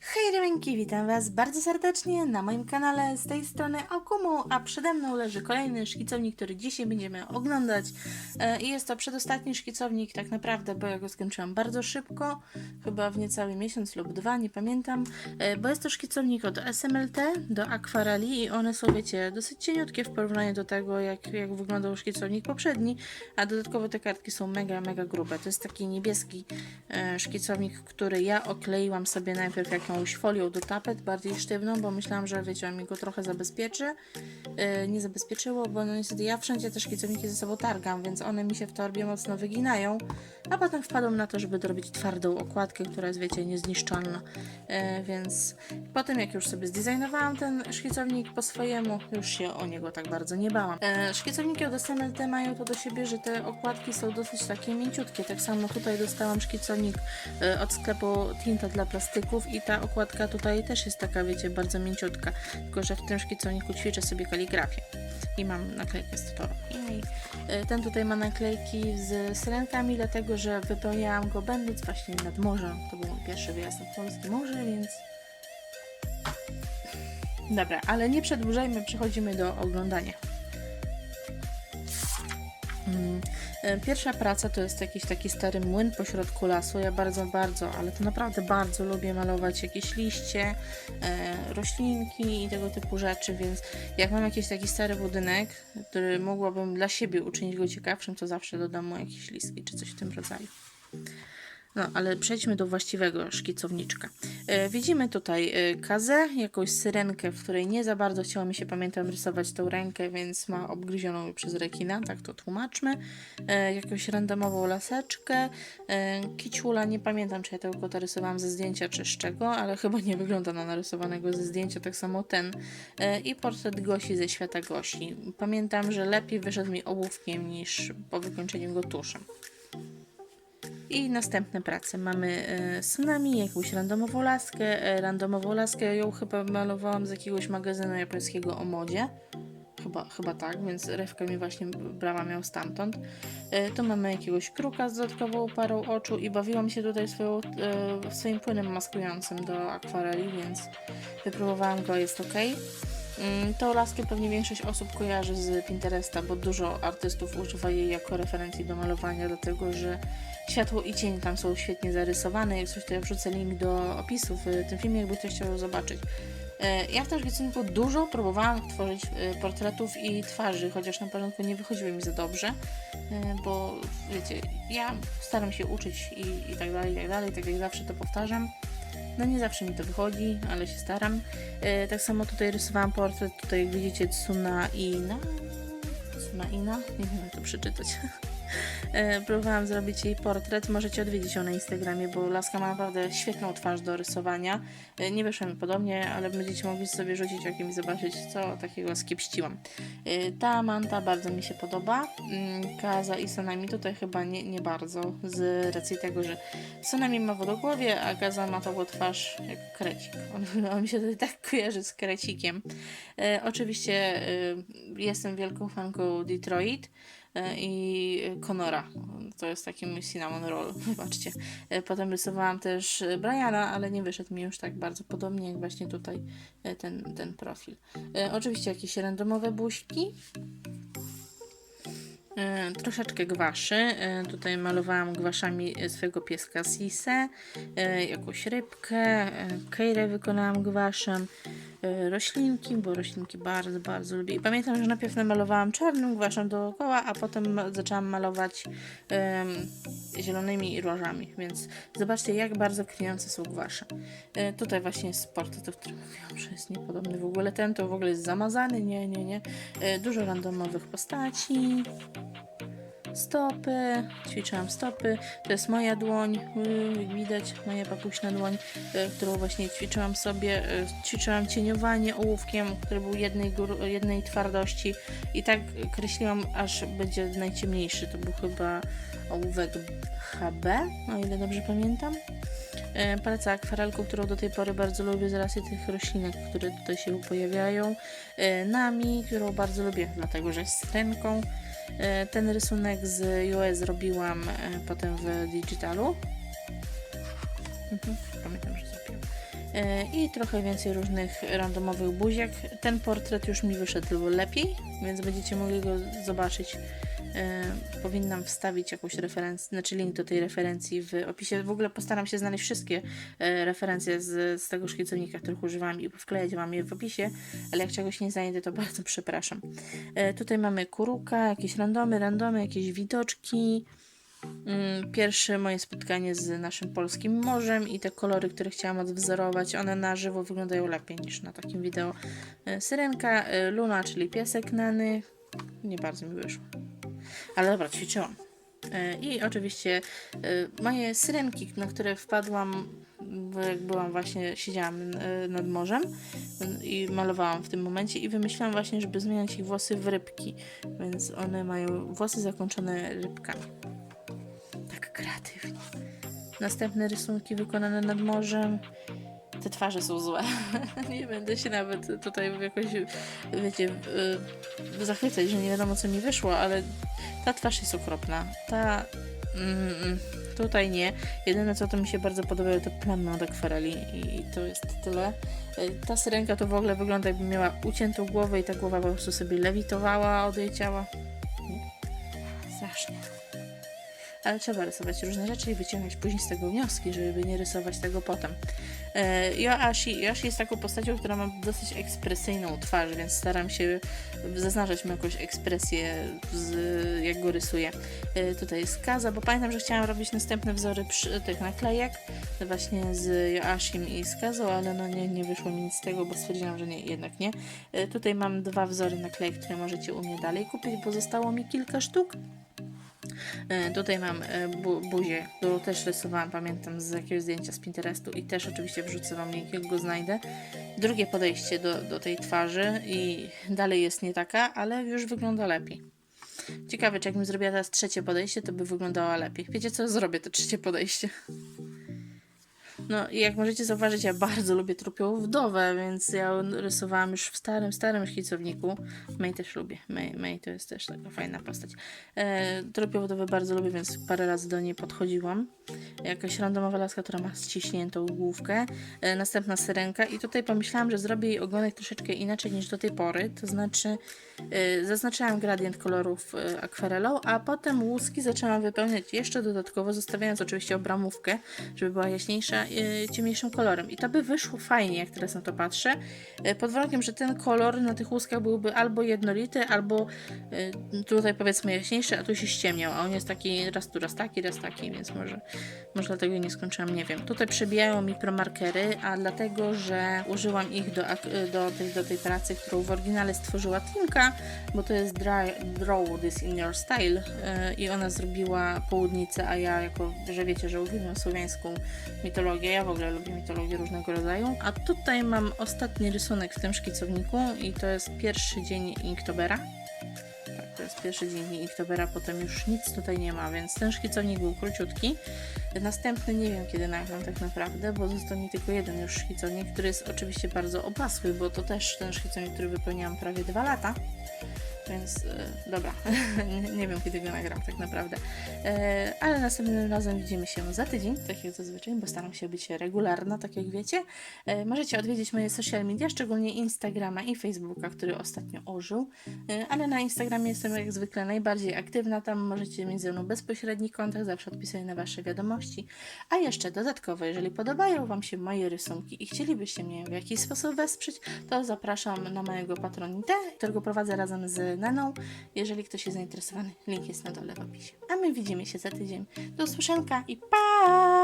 Hej Remenki, witam Was bardzo serdecznie na moim kanale. Z tej strony Okumu, a przede mną leży kolejny szkicownik, który dzisiaj będziemy oglądać. E, i jest to przedostatni szkicownik tak naprawdę, bo ja go skończyłam bardzo szybko, chyba w niecały miesiąc lub dwa, nie pamiętam, E, bo jest to szkicownik od SMLT do akwareli i one są, wiecie, dosyć cieniutkie w porównaniu do tego, jak, jak wyglądał szkicownik poprzedni, a dodatkowo te kartki są mega, mega grube. To jest taki niebieski e, szkicownik, który ja okleiłam sobie najpierw jakąś folią do tapet, bardziej sztywną, bo myślałam, że wiecie, on mi go trochę zabezpieczy. E, nie zabezpieczyło, bo no niestety ja wszędzie te szkicowniki ze sobą targam, więc one mi się w torbie mocno wyginają, a potem wpadłam na to, żeby dorobić twardą okładkę, która jest, wiecie, niezniszczalna. E, więc potem jak już sobie zdesignowałam ten szkicownik po swojemu, już się o niego tak bardzo nie bałam. E, szkicowniki od SMLT mają to do siebie, że te okładki są dosyć takie mięciutkie. Tak samo tutaj dostałam szkicownik e, od sklepu Tinta dla plastyków i ta okładka tutaj też jest taka, wiecie, bardzo mięciutka. Tylko, że w tym szkicowniku ćwiczę sobie kaligrafię. I mam naklejkę z Totoro. E, Ten tutaj ma naklejki z syrenkami, dlatego że wypełniałam go będąc właśnie nad morzem. To był mój pierwszy wyjazd nad polskie morze, więc Dobra, ale nie przedłużajmy, przechodzimy do oglądania. Mm, Pierwsza praca to jest jakiś taki stary młyn pośrodku lasu. Ja bardzo, bardzo, ale to naprawdę bardzo lubię malować jakieś liście, e, roślinki i tego typu rzeczy, więc jak mam jakiś taki stary budynek, który mogłabym dla siebie uczynić go ciekawszym, to zawsze dodam mu jakieś listki czy coś w tym rodzaju. No, ale przejdźmy do właściwego szkicowniczka. E, widzimy tutaj e, kazę, jakąś syrenkę, w której nie za bardzo chciało mi się, pamiętam, rysować tą rękę, więc ma obgryzioną przez rekina, tak to tłumaczmy. E, jakąś randomową laseczkę. E, kiciula, nie pamiętam, czy ja tego kota rysowałam ze zdjęcia, czy z czego, ale chyba nie wygląda na narysowanego ze zdjęcia, tak samo ten. E, I portret Gosi ze świata Gosi. Pamiętam, że lepiej wyszedł mi ołówkiem niż po wykończeniu go tuszem. I następne prace. Mamy e, tsunami, jakąś randomową laskę. E, randomową laskę ją chyba malowałam z jakiegoś magazynu japońskiego o modzie. Chyba, chyba tak, więc rewka mi właśnie brała miał stamtąd. E, tu mamy jakiegoś kruka z dodatkową parą oczu i bawiłam się tutaj swoją, swoim płynem maskującym do akwareli, więc wypróbowałam go, jest ok. Mm, Tą laskę pewnie większość osób kojarzy z Pinteresta, bo dużo artystów używa jej jako referencji do malowania, dlatego że światło i cień tam są świetnie zarysowane. Jak coś, to ja wrzucę link do opisu w tym filmie, jakby ktoś chciał zobaczyć. E, Ja w tym szkicu dużo próbowałam tworzyć e, portretów i twarzy, chociaż na początku nie wychodziły mi za dobrze, e, bo wiecie, ja staram się uczyć i, i tak dalej, i tak dalej, tak jak zawsze to powtarzam. No nie zawsze mi to wychodzi, ale się staram. E, tak samo tutaj rysowałam portret, tutaj widzicie Tsuna Ina. Tsuna Ina? Nie wiem jak to przeczytać. E, Próbowałam zrobić jej portret. Możecie odwiedzić ją na Instagramie, bo laska ma naprawdę świetną twarz do rysowania. E, Nie wyszło mi podobnie, ale będziecie mogli sobie rzucić okiem i zobaczyć, co takiego skiepściłam. E, Ta manta bardzo mi się podoba. Mm, Kaza i Sonami tutaj chyba nie, nie bardzo, z racji tego, że Sonami ma wodogłowie, a Kaza ma tą twarz jak krecik. On, on mi się tutaj tak kojarzy z krecikiem. Oczywiście jestem wielką fanką Detroit i Conora. To jest taki mój cinnamon roll, wybaczcie. E, Potem rysowałam też e, Briana, ale nie wyszedł mi już tak bardzo podobnie jak właśnie tutaj e, ten, ten profil. E, Oczywiście jakieś randomowe buźki. E, troszeczkę gwaszy. E, tutaj malowałam gwaszami e, swojego pieska Sisę, e, jakąś rybkę, e, wykonałam gwaszem, e, roślinki, bo roślinki bardzo, bardzo lubię. I pamiętam, że najpierw namalowałam czarnym gwaszem dookoła, a potem zaczęłam malować em, zielonymi różami, więc zobaczcie, jak bardzo kryjące są gwasze. E, tutaj właśnie jest portret, o którym mówiłam, że jest niepodobny w ogóle. Ten to w ogóle jest zamazany, nie, nie, nie. E, dużo randomowych postaci stopy, ćwiczyłam stopy. To jest moja dłoń, y, jak widać, moja papuśna dłoń, y, którą właśnie ćwiczyłam sobie. y, Ćwiczyłam cieniowanie ołówkiem, który był jednej, jednej twardości i tak kreśliłam, aż będzie najciemniejszy. To był chyba ołówek HB, o ile dobrze pamiętam. Praca akwarelką, którą do tej pory bardzo lubię z racji tych roślinek, które tutaj się pojawiają. Nami, którą bardzo lubię, dlatego że jest. E, Ten rysunek z US zrobiłam e, potem w digitalu. Mhm, pamiętam, że zrobiłam. E, I trochę więcej różnych randomowych buziek. Ten portret już mi wyszedł lepiej, więc będziecie mogli go zobaczyć. E, Powinnam wstawić jakąś referencję, znaczy link do tej referencji w opisie. W ogóle postaram się znaleźć wszystkie e, referencje z, z tego szkicownika, których używam i wklejać Wam je w opisie, ale jak czegoś nie znajdę, to bardzo przepraszam. E, Tutaj mamy kuruka, jakieś randomy, randomy, jakieś widoczki. Mm, Pierwsze moje spotkanie z naszym polskim morzem i te kolory, które chciałam odwzorować, one na żywo wyglądają lepiej niż na takim wideo. Syrenka, Luna, czyli piesek Nany. Nie bardzo mi wyszło. Ale dobra, ćwiczyłam. E, I oczywiście e, moje syrenki, na które wpadłam, bo jak byłam właśnie, siedziałam e, nad morzem e, i malowałam w tym momencie i wymyślałam właśnie, żeby zmieniać ich włosy w rybki, więc one mają włosy zakończone rybkami. Tak kreatywnie. Następne rysunki wykonane nad morzem. Te twarze są złe. nie będę się nawet tutaj jakoś, wiecie, y, zachwycać, że nie wiadomo co mi wyszło, ale ta twarz jest okropna. Ta. Mm, tutaj nie. Jedyne co to mi się bardzo podobało to plamy od akwareli i to jest tyle. Y, Ta syrenka to w ogóle wygląda jakby miała uciętą głowę i ta głowa po prostu sobie lewitowała od jej ciała. Nie. Strasznie ale trzeba rysować różne rzeczy i wyciągać później z tego wnioski, żeby nie rysować tego potem. E, Yoashi, Yoashi jest taką postacią, która ma dosyć ekspresyjną twarz, więc staram się zaznaczać mu jakąś ekspresję, z, jak go rysuję. E, tutaj jest Kaza, bo pamiętam, że chciałam robić następne wzory przy, tych naklejek, właśnie z Yoashim i z Kazą, ale no nie, nie wyszło mi nic z tego, bo stwierdziłam, że nie, jednak nie. E, tutaj mam dwa wzory naklejek, które możecie u mnie dalej kupić, bo zostało mi kilka sztuk. E, Tutaj mam e, bu buzię, którą też rysowałam, pamiętam, z jakiegoś zdjęcia z Pinterestu i też oczywiście wrzucę Wam link, jak go znajdę. Drugie podejście do, do tej twarzy i dalej jest nie taka, ale już wygląda lepiej. Ciekawe, czy jakbym zrobiła teraz trzecie podejście, to by wyglądała lepiej. Wiecie co? Zrobię to trzecie podejście. No jak możecie zauważyć, ja bardzo lubię trupią wdowę, więc ja rysowałam już w starym, starym szkicowniku. May też lubię. May, May to jest też taka fajna postać. E, trupią wdowę bardzo lubię, więc parę razy do niej podchodziłam. Jakaś randomowa laska, która ma ściśniętą główkę. E, następna syrenka i tutaj pomyślałam, że zrobię jej ogonek troszeczkę inaczej niż do tej pory. To znaczy e, zaznaczałam gradient kolorów e, akwarelą, a potem łuski zaczęłam wypełniać jeszcze dodatkowo, zostawiając oczywiście obramówkę, żeby była jaśniejsza, e, ciemniejszym kolorem. I to by wyszło fajnie, jak teraz na to patrzę, e, pod warunkiem, że ten kolor na tych łuskach byłby albo jednolity, albo e, tutaj powiedzmy jaśniejszy, a tu się ściemniał, a on jest taki raz tu, raz taki, raz taki, więc może, może dlatego nie skończyłam, nie wiem. Tutaj przebijają mi promarkery, a dlatego, że użyłam ich do, do, tej, do tej pracy, którą w oryginale stworzyła Timka, bo to jest dry, Draw This In Your Style i ona zrobiła południcę, a ja jako, że wiecie, że uwielbiam słowiańską mitologię, ja w ogóle lubię mitologię różnego rodzaju, a tutaj mam ostatni rysunek w tym szkicowniku i to jest pierwszy dzień Inktobera. Tak, to jest pierwszy dzień Inktobera, potem już nic tutaj nie ma, więc ten szkicownik był króciutki. Następny nie wiem kiedy nagram tak naprawdę, bo został mi tylko jeden już szkicownik, który jest oczywiście bardzo opasły, bo to też ten szkicownik, który wypełniałam prawie dwa lata. Więc e, dobra, nie, wiem kiedy go nagram tak naprawdę. E, ale następnym razem widzimy się za tydzień, tak jak zazwyczaj, bo staram się być regularna, tak jak wiecie. E, możecie odwiedzić moje social media, szczególnie Instagrama i Facebooka, który ostatnio ożył. Ale na Instagramie jestem jak zwykle najbardziej aktywna, tam możecie mieć ze mną bezpośredni kontakt, zawsze odpisuję na Wasze wiadomości. A jeszcze dodatkowo, jeżeli podobają Wam się moje rysunki i chcielibyście mnie w jakiś sposób wesprzeć, to zapraszam na mojego patronitę, którego prowadzę razem z Naną. Jeżeli ktoś jest zainteresowany, link jest na dole w opisie. A my widzimy się za tydzień. Do usłyszenia i pa!